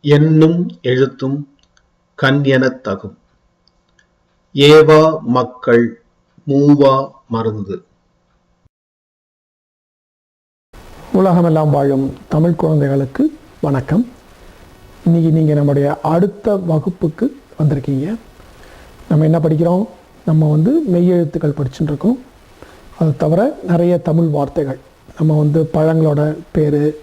எண்ணும் எழுத்தும் கண் எனத் தகும். ஏவா மக்கள் மூவா மருந்து உலகமெல்லாம் வாழும் தமிழ் குழந்தைகளுக்கு வணக்கம். இன்னைக்கு நீங்கள் நம்முடைய அடுத்த வகுப்புக்கு வந்திருக்கீங்க. நம்ம என்ன படிக்கிறோம்? நம்ம வந்து மெய்யெழுத்துக்கள் படிச்சுட்டு இருக்கோம். அது தவிர நிறைய தமிழ் வார்த்தைகள். நம்ம வந்து பழங்களோட பேர்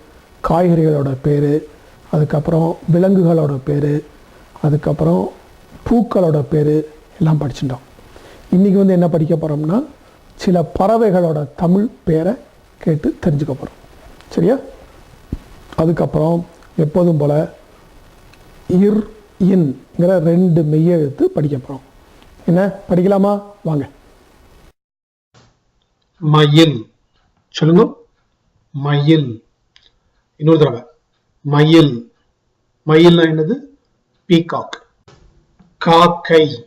காய்கறிகளோட பேர் அதுக்கப்புறம் விலங்குகளோட பேர் அதுக்கப்புறம் பூக்களோட பேர் எல்லாம் படிச்சுட்டோம். இன்றைக்கி வந்து என்ன படிக்க போகிறோம்னா சில பறவைகளோட தமிழ் பேரை கேட்டு தெரிஞ்சுக்க போகிறோம் சரியா? அதுக்கப்புறம் எப்போதும் போல் இர் இன்ங்கிற ரெண்டு மெய்யெழுத்து படிக்க போகிறோம் என்ன? படிக்கலாமா? வாங்க. மயில் சொல்லுங்க. மயில் இன்னொரு தடவை. மயில். மயில்னா என்னது? பீகாக். காக்கை.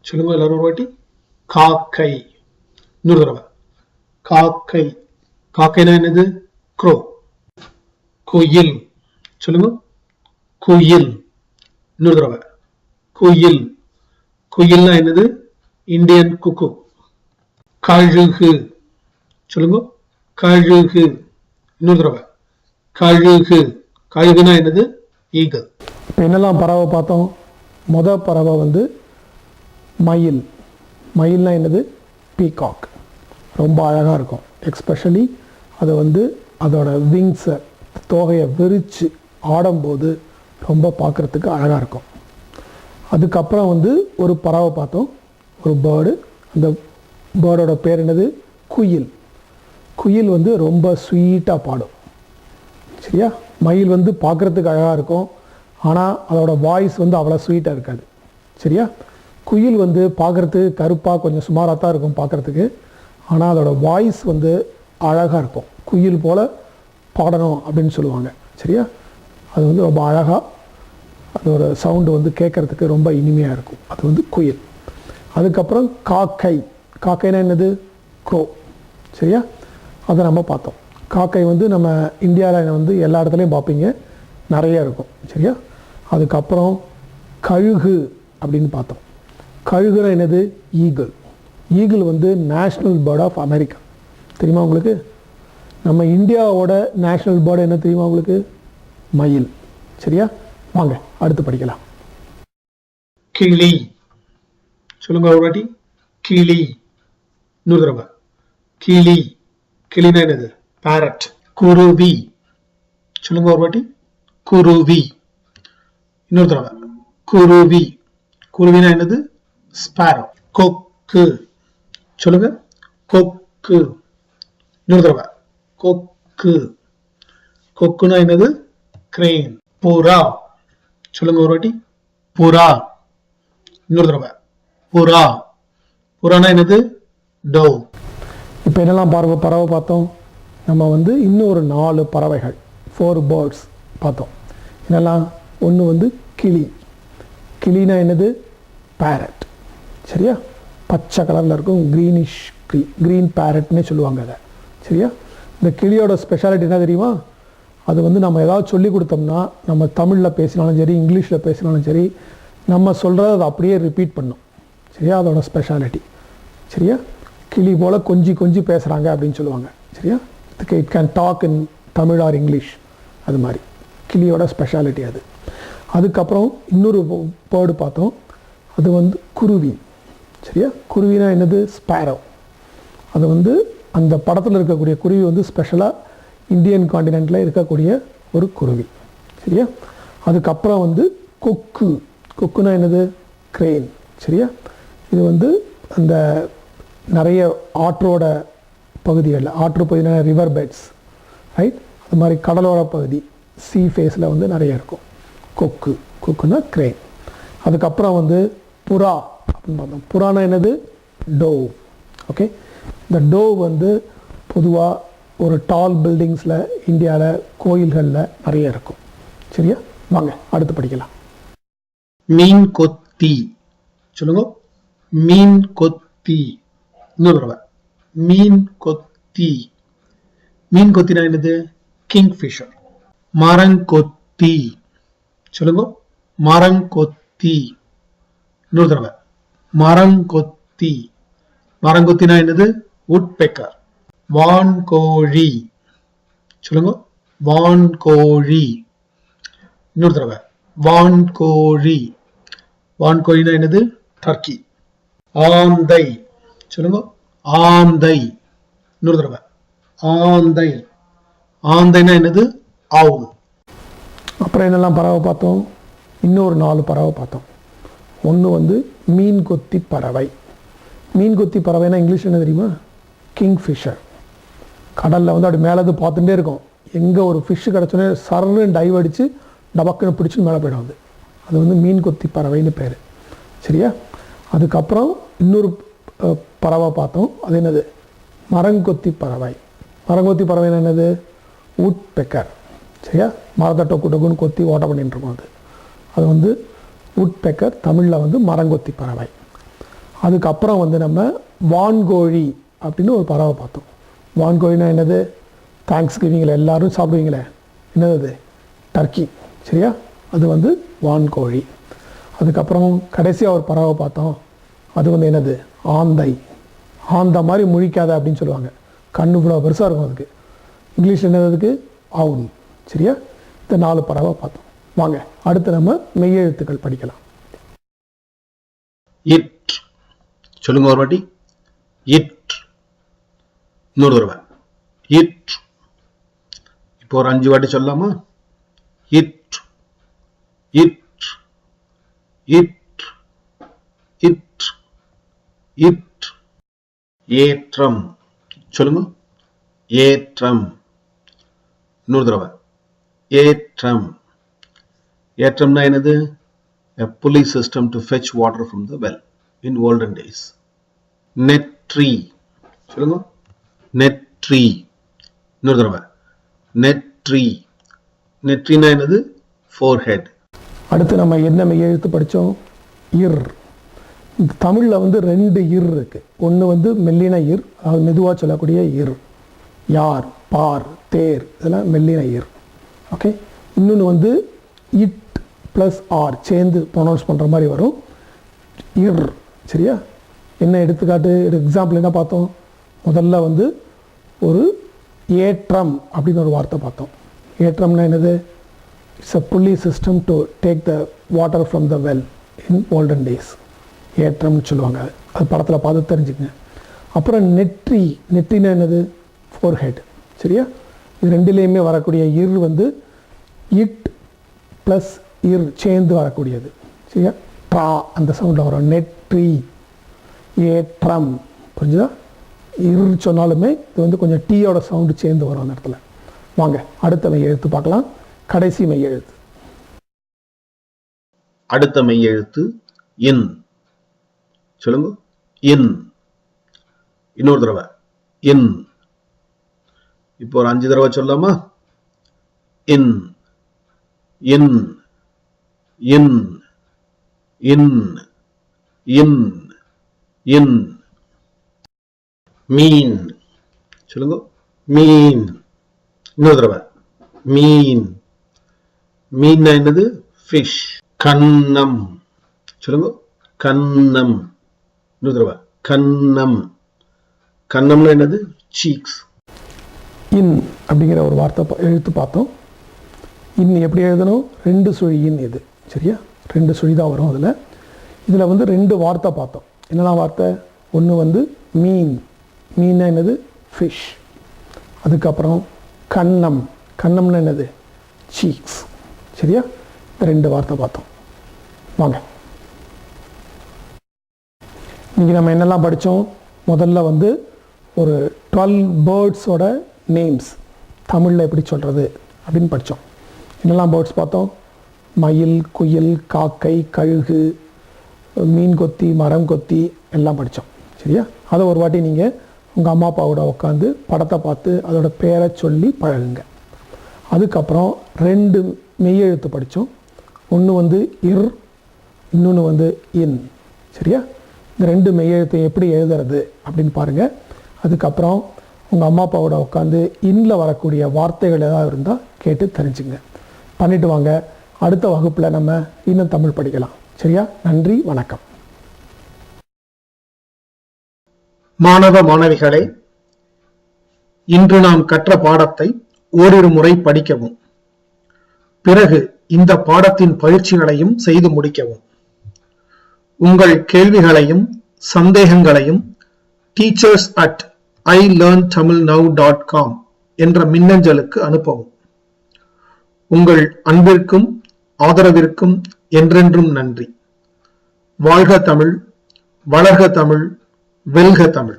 சொல்லுங்க எல்லாரும் ஒரு வாட்டி. காக்கை. இன்னொரு தடவை. காக்கை. காக்கைனா என்னது? க்ரோ. குயில். சொல்லுங்க. குயில். இன்னொரு தடவை. குயில். குயில்னா என்னது? Indian cuckoo. கழுகு. சொல்லுங்க. கழுகு. இன்னொரு தடவை. கழுகு. கழுகுனா என்னது? ஈகல். இப்போ என்னெல்லாம் பறவை பார்த்தோம்? மொத பறவை வந்து மயில். மயில்னா என்னது? பீகாக். ரொம்ப அழகாக இருக்கும். எக்ஸ்பெஷலி அதை வந்து அதோட விங்ஸை தோகையை விரித்து ஆடும்போது ரொம்ப பார்க்குறதுக்கு அழகாக இருக்கும். அதுக்கப்புறம் வந்து ஒரு பறவை பார்த்தோம். ஒரு பேர்டு அந்த பேர்டோட பேர் என்னது? குயில். குயில் வந்து ரொம்ப ஸ்வீட்டாக பாடும். சரியா? மயில் வந்து பார்க்குறதுக்கு அழகாக இருக்கும். ஆனால் அதோட வாய்ஸ் வந்து அவ்வளோ ஸ்வீட்டாக இருக்காது. சரியா? குயில் வந்து பார்க்குறதுக்கு கருப்பாக கொஞ்சம் சுமாராக தான் இருக்கும் பார்க்குறதுக்கு. ஆனால் அதோட வாய்ஸ் வந்து அழகாக இருக்கும். குயில் போல் பாடணும் அப்படின்னு சொல்லுவாங்க. சரியா? அது வந்து ரொம்ப அழகாக அதோட சவுண்டு வந்து கேட்குறதுக்கு ரொம்ப இனிமையாக இருக்கும். அது வந்து குயில். அதுக்கப்புறம் காக்கை. காக்கைனா என்னது? க்ரோ சரியா? அதை நம்ம பார்த்தோம். காக்கை வந்து நம்ம இந்தியாவில் வந்து எல்லா இடத்துலையும் பார்ப்பீங்க நிறைய இருக்கும். சரியா? அதுக்கப்புறம் கழுகு அப்படின்னு பார்த்தோம். கழுகுனா என்னது? ஈகிள். ஈகிள் வந்து நேஷ்னல் பேர்ட் ஆஃப் அமெரிக்கா. தெரியுமா உங்களுக்கு? நம்ம இந்தியாவோட நேஷ்னல் பேர்டு என்ன தெரியுமா உங்களுக்கு? மயில். சரியா? வாங்க அடுத்து படிக்கலாம். கிளி. சொல்லுங்க ஒரு வாட்டி. கிளி. இன்னொரு தடவை. கிளி. கிளினா என்னது? பேரட் குருவி. சொல்லுங்க ஒரு வாட்டி. குருவி. இன்னொரு தடவை. குருவி. குருவினா என்னது? ஸ்பாரோ கொக்கு. சொல்லுங்க. கொக்கு. இன்னொரு தடவை. கொக்கு. கொக்குனா என்னது? கிரெயின் புறா. சொல்லுங்க ஒரு வாட்டி. புறா. இன்னொரு தடவை. புறா. புறானா என்னது? டோ இப்போ என்னெல்லாம் பறவை பறவை பார்த்தோம். நம்ம வந்து இன்னும் ஒரு நாலு பறவைகள் ஃபோர் பேர்ட்ஸ் பார்த்தோம். என்னெல்லாம்? ஒன்று வந்து கிளி. கிளினா என்னது? பேரட் சரியா? பச்சை கலரில் இருக்கும் க்ரீனிஷ் க்ரீ க்ரீன் பேரட்னே சொல்லுவாங்க அதை. சரியா? இந்த கிளியோட ஸ்பெஷாலிட்டி என்ன தெரியுமா? அது வந்து நம்ம ஏதாவது சொல்லி கொடுத்தோம்னா நம்ம தமிழில் பேசினாலும் சரி இங்கிலீஷில் பேசினாலும் சரி நம்ம சொல்கிறத அதை அப்படியே ரிப்பீட் பண்ணும். சரியா? அதோட ஸ்பெஷாலிட்டி சரியா? கிளி போல் கொஞ்சி கொஞ்சி பேசுகிறாங்க அப்படின்னு சொல்லுவாங்க. சரியா? It can talk in Tamil or English அது மாதிரி. கிளியோட ஸ்பெஷாலிட்டி அது. அதுக்கப்புறம் இன்னொரு பேர்டு பார்த்தோம். அது வந்து குருவி. சரியா? குருவினா என்னது? ஸ்பேரோ அது வந்து அந்த படத்தில் இருக்கக்கூடிய குருவி வந்து ஸ்பெஷலாக இந்தியன் காண்டினென்ட்டில் இருக்கக்கூடிய ஒரு குருவி. சரியா? அதுக்கப்புறம் வந்து கொக்கு. கொக்குனா என்னது? கிரெயின் சரியா? இது வந்து அந்த நிறைய ஆற்றோட பகுதிகளில் ஆற்று பகுதியில் ரிவர் பெட்ஸ் ரைட் அது மாதிரி கடலோர பகுதி சீ ஃபேஸில் வந்து நிறைய இருக்கும். கொக்கு கொக்குன்னா கிரேன் அதுக்கப்புறம் வந்து புறா அப்படின்னு பார்த்தோம். புறானா என்னது? டோவ் ஓகே இந்த டோவ் வந்து பொதுவாக ஒரு டால் பில்டிங்ஸில் இந்தியாவில் கோயில்களில் நிறைய இருக்கும். சரியா? வாங்க அடுத்து படிக்கலாம். மீன் கொத்தி. சொல்லுங்க. மீன் கொத்தி. இன்னொரு தடவை. மீன் கொத்தி. மீன் கொத்தினா என்னது? கிங் ஃபிஷர் மரங்கொத்தி சொல்லுங்க. மரங்கொத்தி இன்னொரு தடவை. மரங்கொத்தி மரங்கொத்தினா என்னது? உட்பெக்கர் வான்கோழி. சொல்லுங்க. வான்கோழி. இன்னொரு தடவை. வான்கோழி. வான்கோழினா என்னது? டர்க்கி ஆந்தை. சொல்லுங்க. ஆந்தை. இன்னொரு தடவை. ஆந்தை. ஆந்தைன்னா என்னது? ஆவு. அப்புறம் என்னெல்லாம் பறவை பார்த்தோம்? இன்னொரு நாலு பறவை பார்த்தோம். ஒன்று வந்து மீன் கொத்தி பறவை. மீன் கொத்தி பறவைனா இங்கிலீஷ் என்ன தெரியுமா? கிங் ஃபிஷர் கடலில் வந்து அப்படி மேலே பார்த்துட்டே இருக்கும். எங்கே ஒரு ஃபிஷ்ஷு கிடச்சோன்னே சர்ன்னு டைவ் அடித்து டபக்குன்னு பிடிச்சி மேலே போயிடும் அது. அது வந்து மீன் கொத்தி பறவைன்னு பேர். சரியா? அதுக்கப்புறம் இன்னொரு பறவை பார்த்தோம். அது என்னது? மரங்கொத்தி பறவை. மரங்கொத்தி பறவை என்னது? உட் பெக்கர் சரியா? மரத்தை குட்டகுன்னு கொத்தி ஓட்ட பண்ணிட்டு அது. அது வந்து உட் பெக்கர் தமிழில் வந்து மரங்கொத்தி பறவை. அதுக்கப்புறம் வந்து நம்ம வான்கோழி அப்படின்னு ஒரு பறவை பார்த்தோம். வான்கோழினா என்னது? தேங்க்ஸ் கிவிங்கில் எல்லாரும் சாப்பிடுவீங்களே. என்னது அது? டர்க்கி சரியா? அது வந்து வான்கோழி. அதுக்கப்புறம் கடைசியாக ஒரு பறவை பார்த்தோம். அது வந்து என்னது? ஆந்தை. ஆந்த மாதிரி முழிக்காத அப்படின்னு சொல்லுவாங்க. கண்ணு இவ்வளோ பெருசாக இருக்கும் அதுக்கு. இங்கிலீஷில் என்னது அதுக்கு? அவுல் சரியா? இந்த நாலு பறவை பார்த்தோம். வாங்க அடுத்து நம்ம மெய்யெழுத்துக்கள் படிக்கலாம். இட். சொல்லுங்க ஒரு வாட்டி. இட். இன்னொரு தடவை. இட். இப்போ ஒரு அஞ்சு வாட்டி சொல்லலாமா? It. It. It. It. It ஏற்றம். சொல்லுங்க. ஏற்றம். இன்னொரு தடவை. ஏற்றம். ஏற்றம்னா என்னது? A pulley system to fetch water from the well in olden days. நெற்றி சொல்லுங்க. நெற்றி இன்னொரு தடவை. நெற்றி நெற்றினா என்னது? ஃபோர்ஹெட் அடுத்து நம்ம என்ன எழுத்து படித்தோம். இர். தமிழில் வந்து ரெண்டு இர் இருக்குது ஒன்று வந்து மெல்லின இர் அது மெதுவாக சொல்லக்கூடிய இர். யார் பார் தேர் இதெல்லாம் மெல்லின இர். ஓகே இன்னொன்று வந்து இட் ப்ளஸ் ஆர் சேர்ந்து ப்ரொனவுன்ஸ் பண்ணுற மாதிரி வரும். இர். சரியா? என்ன எடுத்துக்காட்டு? எக்ஸாம்பிள் என்ன பார்த்தோம்? முதல்ல வந்து ஒரு ஏற்றம் அப்படின்னு ஒரு வார்த்தை பார்த்தோம். ஏற்றம்னா என்னது? It's a pulley system to take the water from the well in olden days ஏற்றம்னு சொல்லுவாங்க. அது படத்தில் பார்த்து தெரிஞ்சுக்கங்க அப்புறம் நெற்றி நெற்றினா என்னது? ஃபோர் ஹெட் சரியா? இது ரெண்டுலேயுமே வரக்கூடிய இர் வந்து இட் ப்ளஸ் இர் சேர்ந்து வரக்கூடியது. சரியா? ட்ரா அந்த சவுண்டில் வரும். நெற்றி ஏற்றம். புரிஞ்சுதா? இர் சொன்னாலுமே இது வந்து கொஞ்சம் டீயோட சவுண்டு சேர்ந்து வரும் அந்த இடத்துல. வாங்க அடுத்த மெய் எழுத்து பார்க்கலாம். கடைசி மெய் எழுத்து. அடுத்த மெய் எழுத்து இன். சொல்லுங்க. இன் இன்னொரு தடவை. இன் இப்போ ஒரு அஞ்சு தடவை சொல்லலாமா? இன் இன் இன் இன் இன் இன் மீன். சொல்லுங்க. மீன். இன்னொரு தடவை. மீன். மீன்னா என்னது? ஃபிஷ் கன்னம். சொல்லுங்க. கண்ணம் தடவை. கன்னம் என்னது? சீக்ஸ் இன் அப்படிங்கிற ஒரு வார்த்தை பா- எழுத்து பார்த்தோம். இன் எப்படி எழுதணும்? ரெண்டு சுழியின் இது சரியா? ரெண்டு சுழி தான் வரும் அதில். இதில் வந்து ரெண்டு வார்த்தை பார்த்தோம். என்னெல்லாம் வார்த்தை? ஒன்று வந்து மீன். மீன்னா என்னது? ஃபிஷ் அதுக்கப்புறம் கண்ணம். கன்னம்னா என்னது? சீக்ஸ் சரியா? இந்த ரெண்டு வார்த்தை பார்த்தோம். வாங்க. இன்றைக்கி நம்ம என்னெல்லாம் படித்தோம் முதல்ல வந்து ஒரு டுவெல் பேர்ட்ஸோட நேம்ஸ் தமிழில் எப்படி சொல்கிறது அப்படின்னு படித்தோம் என்னெல்லாம் பேர்ட்ஸ் பார்த்தோம்? மயில் குயில் காக்கை கழுகு மீன் கொத்தி மரம் கொத்தி எல்லாம் படித்தோம் சரியா? அதை ஒரு வாட்டி நீங்கள் உங்கள் அம்மா அப்பாவோட உட்காந்து படத்தை பார்த்து அதோட பேரை சொல்லி பழகுங்க. அதுக்கப்புறம் ரெண்டு மெய்யெழுத்து படித்தோம் ஒன்று வந்து இர் இன்னொன்று வந்து இன். சரியா? இந்த ரெண்டு மெய்யெழுத்தை எப்படி எழுதுறது அப்படின்னு பாருங்கள் அதுக்கப்புறம் உங்கள் அம்மா அப்பாவோட உட்காந்து இன்னில் வரக்கூடிய வார்த்தைகள் ஏதாவது இருந்தால் கேட்டு தெரிஞ்சுங்க. பண்ணிட்டு வாங்க. அடுத்த வகுப்பில் நம்ம இன்னும் தமிழ் படிக்கலாம். சரியா? நன்றி வணக்கம். மாணவ மாணவிகளே இன்று நாம் கற்ற பாடத்தை ஓரிரு முறை படிக்கவும் பிறகு இந்த பாடத்தின் பயிற்சிகளையும் செய்து முடிக்கவும். உங்கள் கேள்விகளையும் சந்தேகங்களையும் teachers at I learn Tamil now dot com என்ற மின்னஞ்சலுக்கு அனுப்பவும். உங்கள் அன்பிற்கும் ஆதரவிற்கும் என்றென்றும் நன்றி. வாழ்க தமிழ் வளர்க தமிழ் வெல்க தமிழ்.